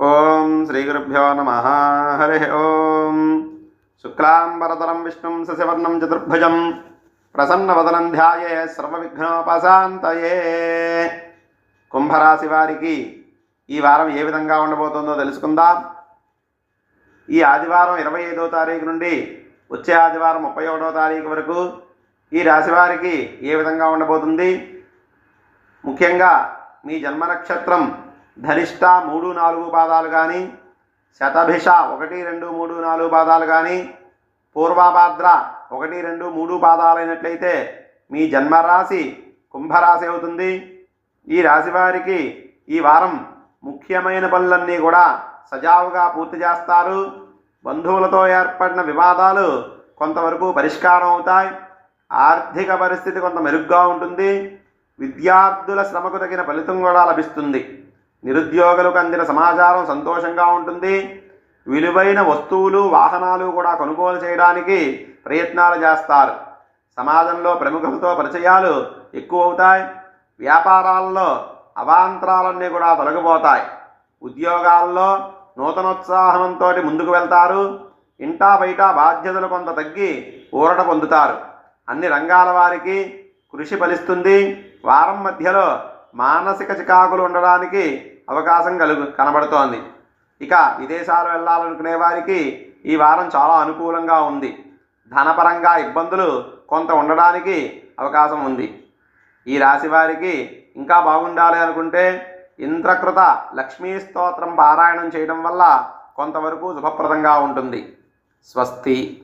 ఓం శ్రీ గురుభ్యో నమ. హరి ఓం. శుక్లాంబరతరం విష్ణుం సశివర్ణం చతుర్భుజం ప్రసన్నవదనం ధ్యాయే సర్వవిఘ్నోపశాంతయే. కుంభరాశి వారికి ఈ వారం ఏ విధంగా ఉండబోతుందో తెలుసుకుందాం. ఈ ఆదివారం ఇరవై ఐదో తారీఖు నుండి వచ్చే ఆదివారం ముప్పై ఒకటో తారీఖు వరకు ఈ రాశి వారికి ఏ విధంగా ఉండబోతుంది? ముఖ్యంగా మీ జన్మ నక్షత్రం ధనిష్ట మూడు నాలుగు పాదాలు కానీ శతభిష ఒకటి రెండు మూడు నాలుగు పాదాలు కానీ పూర్వభాద్ర ఒకటి రెండు మూడు పాదాలైనట్లయితే మీ జన్మరాశి కుంభరాశి అవుతుంది. ఈ రాశి వారికి ఈ వారం ముఖ్యమైన పనులన్నీ కూడా సజావుగా పూర్తి చేస్తారు. బంధువులతో ఏర్పడిన వివాదాలు కొంతవరకు పరిష్కారం అవుతాయి. ఆర్థిక పరిస్థితి కొంత మెరుగ్గా ఉంటుంది. విద్యార్థుల శ్రమకు తగిన ఫలితం కూడా లభిస్తుంది. నిరుద్యోగులకు అందిన సమాచారం సంతోషంగా ఉంటుంది. విలువైన వస్తువులు వాహనాలు కూడా కొనుగోలు చేయడానికి ప్రయత్నాలు చేస్తారు. సమాజంలో ప్రముఖులతో పరిచయాలు ఎక్కువ అవుతాయి. వ్యాపారాల్లో అవాంతరాలన్నీ కూడా తొలగిపోతాయి. ఉద్యోగాల్లో నూతనోత్సాహంతో ముందుకు వెళ్తారు. ఇంటా బయట బాధ్యతలు కొంత తగ్గి ఊరట పొందుతారు. అన్ని రంగాల వారికి కృషి ఫలిస్తుంది. వారం మధ్యలో మానసిక చికాకులు ఉండడానికి అవకాశం కలుగు కనబడుతోంది. ఇక విదేశాలు వెళ్ళాలనుకునే వారికి ఈ వారం చాలా అనుకూలంగా ఉంది. ధనపరంగా ఇబ్బందులు కొంత ఉండడానికి అవకాశం ఉంది. ఈ రాశి వారికి ఇంకా బాగుండాలి అనుకుంటే ఇంద్రకృత లక్ష్మీ స్తోత్రం పారాయణం చేయడం వల్ల కొంతవరకు శుభప్రదంగా ఉంటుంది. స్వస్తి.